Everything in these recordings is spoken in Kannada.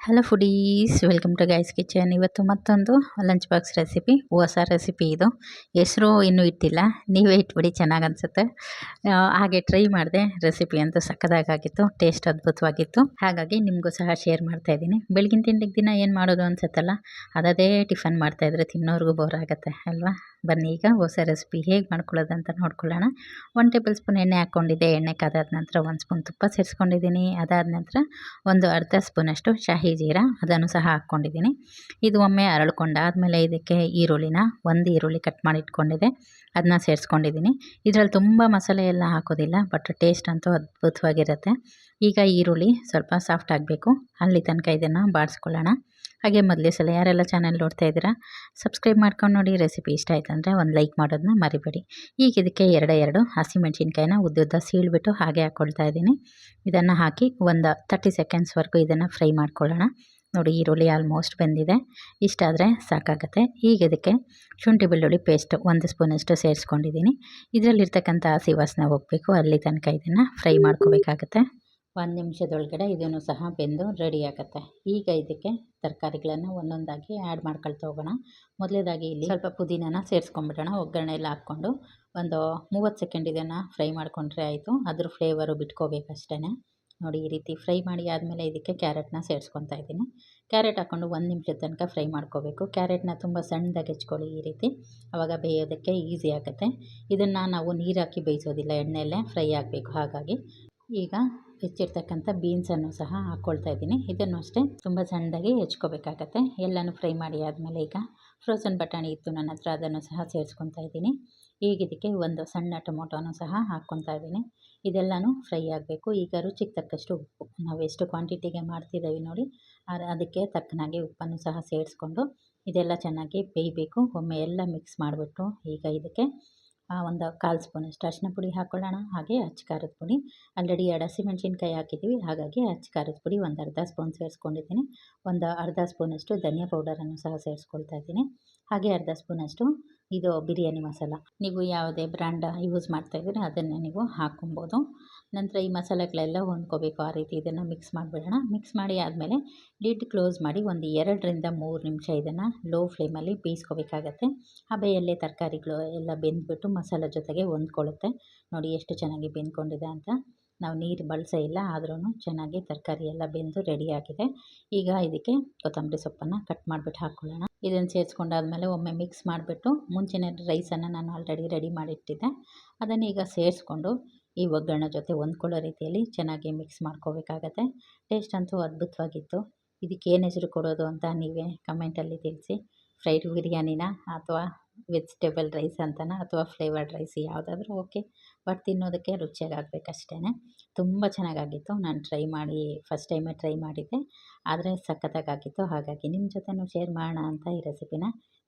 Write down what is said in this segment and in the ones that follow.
Hello foodies welcome to guys kitchen ಇವತ್ತು ಮತ್ತೊಂದು ಲಂಚ್ ಬಾಕ್ಸ್ ರೆಸಿಪಿ ಹೊಸ ರೆಸಿಪಿ ಇದು. ಹೆಸರು ಇನ್ನೂ ಇಟ್ಟಿಲ್ಲ. ನೀವೇ ಇಟ್ಬಿಡಿ ಚೆನ್ನಾಗಿ ಅನಿಸುತ್ತೆ ಹಾಗೆ ಟ್ರೈ ಮಾಡಿದೆ. ರೆಸಿಪಿ ಅಂತೂ ಸಕ್ಕದಾಗಿತ್ತು ಟೇಸ್ಟ್ ಅದ್ಭುತವಾಗಿತ್ತು. ಹಾಗಾಗಿ ನಿಮಗೂ ಸಹ ಶೇರ್ ಮಾಡ್ತಾ ಇದ್ದೀನಿ. ಬೆಳಗಿನ ತಿಂಡಿಗೆ ದಿನ ಏನು ಮಾಡೋದು ಅನ್ಸುತ್ತಲ್ಲ ಅದೇ ಟಿಫನ್ ಮಾಡ್ತಾಯಿದ್ರೆ ತಿನ್ನೋರಿಗೂ ಬೋರ್ ಆಗುತ್ತೆ, ಅಲ್ವಾ? ಬನ್ನಿ, ಈಗ ಹೊಸ ರೆಸಿಪಿ ಹೇಗೆ ಮಾಡ್ಕೊಳ್ಳೋದು ಅಂತ ನೋಡ್ಕೊಳ್ಳೋಣ. ಒನ್ ಟೇಬಲ್ ಸ್ಪೂನ್ ಎಣ್ಣೆ ಹಾಕ್ಕೊಂಡಿದ್ದೆ. ಎಣ್ಣೆ ಕಾದಾದ ನಂತರ ಒಂದು ಸ್ಪೂನ್ ತುಪ್ಪ ಸೇರಿಸ್ಕೊಂಡಿದ್ದೀನಿ. ಅದಾದ ನಂತರ ಒಂದು ಅರ್ಧ ಸ್ಪೂನಷ್ಟು ಶಾಹಿ ಜೀರಾ ಅದನ್ನು ಸಹ ಹಾಕ್ಕೊಂಡಿದ್ದೀನಿ. ಇದು ಒಮ್ಮೆ ಅರಳ್ಕೊಂಡಾದಮೇಲೆ ಇದಕ್ಕೆ ಈರುಳ್ಳಿನ ಒಂದು ಈರುಳ್ಳಿ ಕಟ್ ಮಾಡಿ ಇಟ್ಕೊಂಡಿದ್ದೆ ಅದನ್ನ ಸೇರಿಸ್ಕೊಂಡಿದ್ದೀನಿ. ಇದರಲ್ಲಿ ತುಂಬ ಮಸಾಲೆ ಎಲ್ಲ ಹಾಕೋದಿಲ್ಲ ಬಟ್ ಟೇಸ್ಟ್ ಅಂತೂ ಅದ್ಭುತವಾಗಿರುತ್ತೆ. ಈಗ ಈರುಳ್ಳಿ ಸ್ವಲ್ಪ ಸಾಫ್ಟ್ ಆಗಬೇಕು. ಅಲ್ಲಿ ತನಕ ಇದನ್ನು ಬಾಡಿಸ್ಕೊಳ್ಳೋಣ ಹಾಗೆ ಮೊದಲೇ ಸಲ ಯಾರೆಲ್ಲ ಚಾನಲ್ ನೋಡ್ತಾ ಇದ್ದೀರಾ ಸಬ್ಸ್ಕ್ರೈಬ್ ಮಾಡ್ಕೊಂಡು ನೋಡಿ. ರೆಸಿಪಿ ಇಷ್ಟ ಆಯ್ತು ಅಂದರೆ ಒಂದು ಲೈಕ್ ಮಾಡೋದನ್ನ ಮರಿಬೇಡಿ. ಈಗ ಇದಕ್ಕೆ ಎರಡು ಎರಡು ಹಸಿಮೆಣ್ಸಿನ್ಕಾಯಿನ ಉದ್ದುದ್ದ ಸೀಳ್ಬಿಟ್ಟು ಹಾಗೆ ಹಾಕ್ಕೊಳ್ತಾ ಇದ್ದೀನಿ. ಇದನ್ನು ಹಾಕಿ ಒಂದು ತರ್ಟಿ ಸೆಕೆಂಡ್ಸ್ವರೆಗೂ ಇದನ್ನು ಫ್ರೈ ಮಾಡ್ಕೊಳ್ಳೋಣ. ನೋಡಿ, ಈರುಳ್ಳಿ ಆಲ್ಮೋಸ್ಟ್ ಬೆಂದಿದೆ. ಇಷ್ಟಾದರೆ ಸಾಕಾಗುತ್ತೆ. ಈಗ ಇದಕ್ಕೆ ಶುಂಠಿ ಬೆಳ್ಳುಳ್ಳಿ ಪೇಸ್ಟ್ ಒಂದು ಸ್ಪೂನಷ್ಟು ಸೇರಿಸ್ಕೊಂಡಿದ್ದೀನಿ. ಇದರಲ್ಲಿರ್ತಕ್ಕಂಥ ಹಸಿ ವಾಸನೆ ಹೋಗಬೇಕು. ಅಲ್ಲಿ ತನಕ ಇದನ್ನು ಫ್ರೈ ಮಾಡ್ಕೋಬೇಕಾಗತ್ತೆ. ಒಂದು ನಿಮಿಷದೊಳಗಡೆ ಇದನ್ನು ಸಹ ಬೆಂದು ರೆಡಿ ಆಗುತ್ತೆ. ಈಗ ಇದಕ್ಕೆ ತರಕಾರಿಗಳನ್ನು ಒಂದೊಂದಾಗಿ ಆ್ಯಡ್ ಮಾಡ್ಕೊಳ್ತಾ ಹೋಗೋಣ. ಮೊದಲೇದಾಗಿ ಇಲ್ಲಿ ಸ್ವಲ್ಪ ಪುದೀನನ ಸೇರಿಸ್ಕೊಂಡ್ಬಿಡೋಣ. ಒಗ್ಗರಣೆ ಎಲ್ಲ ಹಾಕ್ಕೊಂಡು ಒಂದು ಮೂವತ್ತು ಸೆಕೆಂಡ್ ಇದನ್ನು ಫ್ರೈ ಮಾಡಿಕೊಂಡ್ರೆ ಆಯಿತು. ಅದ್ರ ಫ್ಲೇವರು ಬಿಟ್ಕೋಬೇಕಷ್ಟೇ ನೋಡಿ, ಈ ರೀತಿ ಫ್ರೈ ಮಾಡಿ ಆದಮೇಲೆ ಇದಕ್ಕೆ ಕ್ಯಾರೆಟ್ನ ಸೇರಿಸ್ಕೊತಾ ಇದ್ದೀನಿ. ಕ್ಯಾರೆಟ್ ಹಾಕ್ಕೊಂಡು ಒಂದು ನಿಮಿಷದ ತನಕ ಫ್ರೈ ಮಾಡ್ಕೋಬೇಕು. ಕ್ಯಾರೆಟ್ನ ತುಂಬ ಸಣ್ಣದಾಗಿ ಹೆಚ್ಕೊಳ್ಳಿ ಈ ರೀತಿ. ಆವಾಗ ಬೇಯೋದಕ್ಕೆ ಈಸಿ ಆಗುತ್ತೆ. ಇದನ್ನು ನಾವು ನೀರು ಹಾಕಿ ಬೇಯಿಸೋದಿಲ್ಲ. ಎಣ್ಣೆಯಲ್ಲೇ ಫ್ರೈ ಆಗಬೇಕು. ಹಾಗಾಗಿ ಈಗ ಹೆಚ್ಚಿರ್ತಕ್ಕಂಥ ಬೀನ್ಸನ್ನು ಸಹ ಹಾಕ್ಕೊಳ್ತಾ ಇದ್ದೀನಿ. ಇದನ್ನು ಅಷ್ಟೇ ತುಂಬ ಸಣ್ಣದಾಗಿ ಹೆಚ್ಕೋಬೇಕಾಗತ್ತೆ. ಎಲ್ಲನೂ ಫ್ರೈ ಮಾಡಿ ಆದಮೇಲೆ ಈಗ ಫ್ರೋಸನ್ ಬಟಾಣಿ ಇತ್ತು ನನ್ನ ಹತ್ರ, ಅದನ್ನು ಸಹ ಸೇರಿಸ್ಕೊತಾ ಇದ್ದೀನಿ. ಈಗ ಇದಕ್ಕೆ ಒಂದು ಸಣ್ಣ ಟೊಮೊಟೊನೂ ಸಹ ಹಾಕ್ಕೊತಾ ಇದ್ದೀನಿ. ಇದೆಲ್ಲನೂ ಫ್ರೈ ಆಗಬೇಕು. ಈಗ ರುಚಿಗೆ ತಕ್ಕಷ್ಟು ಉಪ್ಪು. ನಾವು ಎಷ್ಟು ಕ್ವಾಂಟಿಟಿಗೆ ಮಾಡ್ತಿದ್ದೀವಿ ನೋಡಿ ಅದಕ್ಕೆ ತಕ್ಕನಾಗಿ ಉಪ್ಪನ್ನು ಸಹ ಸೇರಿಸ್ಕೊಂಡು ಇದೆಲ್ಲ ಚೆನ್ನಾಗಿ ಬೇಯಬೇಕು. ಒಮ್ಮೆ ಎಲ್ಲ ಮಿಕ್ಸ್ ಮಾಡಿಬಿಟ್ಟು ಈಗ ಇದಕ್ಕೆ ಒಂದು ಕಾಲು ಸ್ಪೂನಷ್ಟು ಅರಿಶಿನ ಪುಡಿ ಹಾಕ್ಕೊಳ್ಳೋಣ ಹಾಗೆ ಅಚ್ಚ ಖಾರದ ಪುಡಿ. ಆಲ್ರೆಡಿ ಎರಡು ಹಸಿಮೆಣ್ಸಿನ್ಕಾಯಿ ಹಾಕಿದ್ದೀವಿ. ಹಾಗಾಗಿ ಅಚ್ಚ ಖಾರದ ಪುಡಿ ಒಂದು ಅರ್ಧ ಸ್ಪೂನ್ ಸೇರಿಸ್ಕೊಂಡಿದ್ದೀನಿ. ಒಂದು ಅರ್ಧ ಸ್ಪೂನಷ್ಟು ಧನಿಯಾ ಪೌಡರನ್ನು ಸಹ ಸೇರಿಸ್ಕೊಳ್ತಾ ಇದ್ದೀನಿ. ಹಾಗೆ ಅರ್ಧ ಸ್ಪೂನಷ್ಟು ಇದು ಬಿರಿಯಾನಿ ಮಸಾಲ. ನೀವು ಯಾವುದೇ ಬ್ರ್ಯಾಂಡ್ ಯೂಸ್ ಮಾಡ್ತಾ ಮಾಡ್ತಾಯಿದ್ದೀರಿ ಅದನ್ನು ನೀವು ಹಾಕ್ಕೊಬೋದು. ನಂತರ ಈ ಮಸಾಲೆಗಳೆಲ್ಲ ಹೊಂದ್ಕೋಬೇಕು. ಆ ರೀತಿ ಇದನ್ನು ಮಿಕ್ಸ್ ಮಾಡಿಬಿಡೋಣ. ಮಿಕ್ಸ್ ಮಾಡಿ ಆದಮೇಲೆ ಲಿಡ್ ಕ್ಲೋಸ್ ಮಾಡಿ ಒಂದು ಎರಡರಿಂದ ಮೂರು ನಿಮಿಷ ಇದನ್ನು ಲೋ ಫ್ಲೇಮಲ್ಲಿ ಬೇಯಿಸ್ಕೋಬೇಕಾಗತ್ತೆ. ಹಬೆಯಲ್ಲೇ ತರಕಾರಿಗಳು ಎಲ್ಲ ಬೆಂದ್ಬಿಟ್ಟು ಮಸಾಲೆ ಜೊತೆಗೆ ಹೊಂದ್ಕೊಳ್ಳುತ್ತೆ. ನೋಡಿ ಎಷ್ಟು ಚೆನ್ನಾಗಿ ಬೆಂದ್ಕೊಂಡಿದೆ ಅಂತ. ನಾವು ನೀರು ಬಳಸೇ ಇಲ್ಲ ಆದ್ರೂ ಚೆನ್ನಾಗಿ ತರಕಾರಿ ಎಲ್ಲ ಬೆಂದು ರೆಡಿಯಾಗಿದೆ ಈಗ ಇದಕ್ಕೆ ಕೊತ್ತಂಬರಿ ಸೊಪ್ಪನ್ನು ಕಟ್ ಮಾಡಿಬಿಟ್ಟು ಹಾಕ್ಕೊಳ್ಳೋಣ. ಇದನ್ನು ಸೇರಿಸ್ಕೊಂಡಾದ್ಮೇಲೆ ಒಮ್ಮೆ ಮಿಕ್ಸ್ ಮಾಡಿಬಿಟ್ಟು ಮುಂಚೆನೇ ರೈಸನ್ನು ನಾನು ಆಲ್ರೆಡಿ ರೆಡಿ ಮಾಡಿಟ್ಟಿದ್ದೆ. ಅದನ್ನು ಈಗ ಸೇರಿಸ್ಕೊಂಡು ಈ ಒಗ್ಗರಣೆ ಜೊತೆ ಹೊಂದ್ಕೊಳ್ಳೋ ರೀತಿಯಲ್ಲಿ ಚೆನ್ನಾಗಿ ಮಿಕ್ಸ್ ಮಾಡ್ಕೋಬೇಕಾಗತ್ತೆ. ಟೇಸ್ಟ್ ಅಂತೂ ಅದ್ಭುತವಾಗಿತ್ತು. ಇದಕ್ಕೆ ಏನು ಹೆಸರು ಕೊಡೋದು ಅಂತ ನೀವೇ ಕಮೆಂಟಲ್ಲಿ ತಿಳಿಸಿ. ಫ್ರೈಡ್ ಬಿರಿಯಾನಿನ ಅಥವಾ ವೆಜಿಟೇಬಲ್ ರೈಸ್ ಅಂತನಾ ಅಥವಾ ಫ್ಲೇವರ್ಡ್ ರೈಸ್ ಯಾವುದಾದ್ರೂ ಓಕೆ ಬಟ್ ತಿನ್ನೋದಕ್ಕೆ ರುಚಿಯಾಗಿ ಆಗಬೇಕಷ್ಟೇ ತುಂಬ ಚೆನ್ನಾಗಾಗಿತ್ತು. ನಾನು ಟ್ರೈ ಮಾಡಿ, ಫಸ್ಟ್ ಟೈಮೇ ಟ್ರೈ ಮಾಡಿದ್ದೆ. ಆದರೆ ಸಖತ್ತಾಗಾಗಿತ್ತು. ಹಾಗಾಗಿ ನಿಮ್ಮ ಜೊತೆನೂ ಶೇರ್ ಮಾಡೋಣ ಅಂತ ಈ ರೆಸಿಪಿನ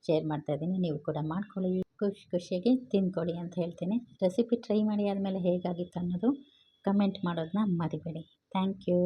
ಶೇರ್ ಮಾಡ್ತಾಯಿದ್ದೀನಿ ನೀವು ಕೂಡ ಮಾಡ್ಕೊಳ್ಳಿ. ಖುಷಿ ಖುಷಿಯಾಗಿ ತಿನ್ಕೊಳ್ಳಿ ಅಂತ ಹೇಳ್ತೀನಿ. ರೆಸಿಪಿ ಟ್ರೈ ಮಾಡಿ ಆದಮೇಲೆ ಹೇಗಾಗಿತ್ತು ಅನ್ನೋದು ಕಮೆಂಟ್ ಮಾಡೋದನ್ನ ಮರಿಬೇಡಿ. Thank you.